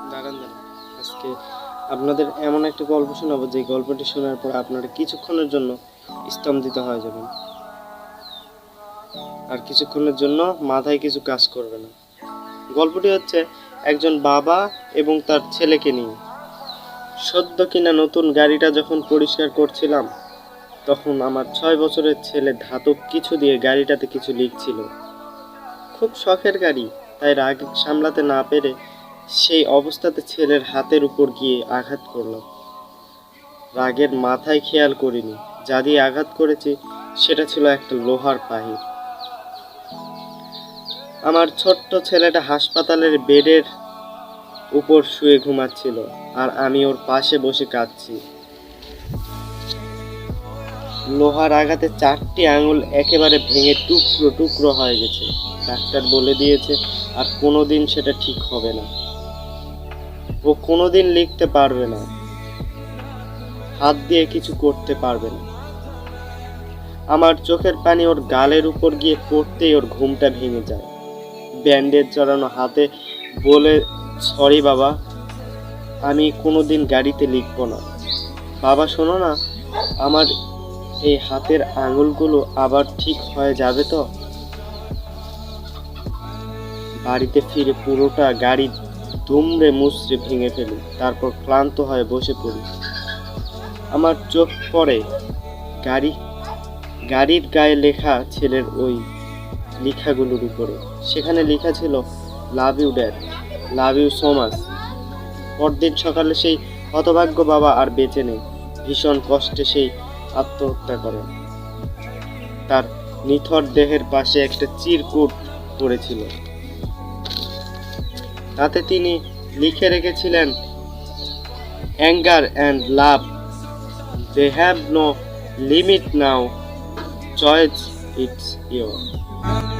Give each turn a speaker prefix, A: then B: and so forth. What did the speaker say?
A: দাঁড়ান দাঁড়ান। আজকে আপনাদের এমন একটা গল্প শোনাবো, যে গল্পটি শোনার পর আপনারা কিছুক্ষণের জন্য স্তম্ভিত হয়ে যাবেন। আর কিছুক্ষণের জন্য মাথায় কিছু কাজ করবে না। গল্পটি হচ্ছে একজন বাবা এবং তার ছেলেকে নিয়ে। সদ্য কিনা নতুন গাড়িটা যখন পরিষ্কার করছিলাম, তখন আমার ছয় বছরের ছেলে ধাতব কিছু দিয়ে গাড়িটাতে কিছু লিখছিল। খুব শখের গাড়ি, তাই রাগ সামলাতে না পেরে সেই অবস্থাতে ছেলের হাতের উপর গিয়ে আঘাত করলাম রাগের মাথায় খেয়াল করিনি। যা দিয়ে আঘাত করেছি, সেটা ছিল একটা লোহার পাহির। আমার ছোট্ট ছেলেটা হাসপাতালের বেডের উপর শুয়ে ঘুমাচ্ছিল, আর আমি ওর পাশে বসে কাঁদছি। লোহার আঘাতে চারটি আঙুল একেবারে ভেঙে টুকরো টুকরো হয়ে গেছে। ডাক্তার বলে দিয়েছে, আর কোনোদিন সেটা ঠিক হবে না। ও কোনোদিন লিখতে পারবে না। হাত দিয়ে কিছু করতে পারবে না। আমার চোখের পানি ওর গালের উপর গিয়ে পড়তেই ওর ঘুমটা ভেঙে যায়। ব্যান্ডেজ জড়ানো হাতে বলে, সরি বাবা, আমি কোনোদিন গাড়িতে লিখব না। বাবা, শোনো না, আমার এই হাতের আঙুলগুলো আবার ঠিক হয়ে যাবে তো? বাড়িতে ফিরে পুরোটা গাড়ি দুমড়ে মুচড়ে ভেঙে ফেলি, তারপর ক্লান্ত হয়ে বসে পড়ি। আমার চোখ পড়ে গাড়ি, গাড়ির গায়ে লেখা ছেলের ওই লেখাগুলোর উপরে। সেখানে লেখা ছিল love you dad love you so much পরদিন সকালে সেই হতভাগ্য বাবা আর বেঁচে নেই। ভীষণ কষ্টে সেই আত্মহত্যা করে। তার নিথর দেহের পাশে একটা চিরকুট পড়েছিল। তাতে তিনি লিখে রেখেছিলেন anger and love they have no limit now choice it's your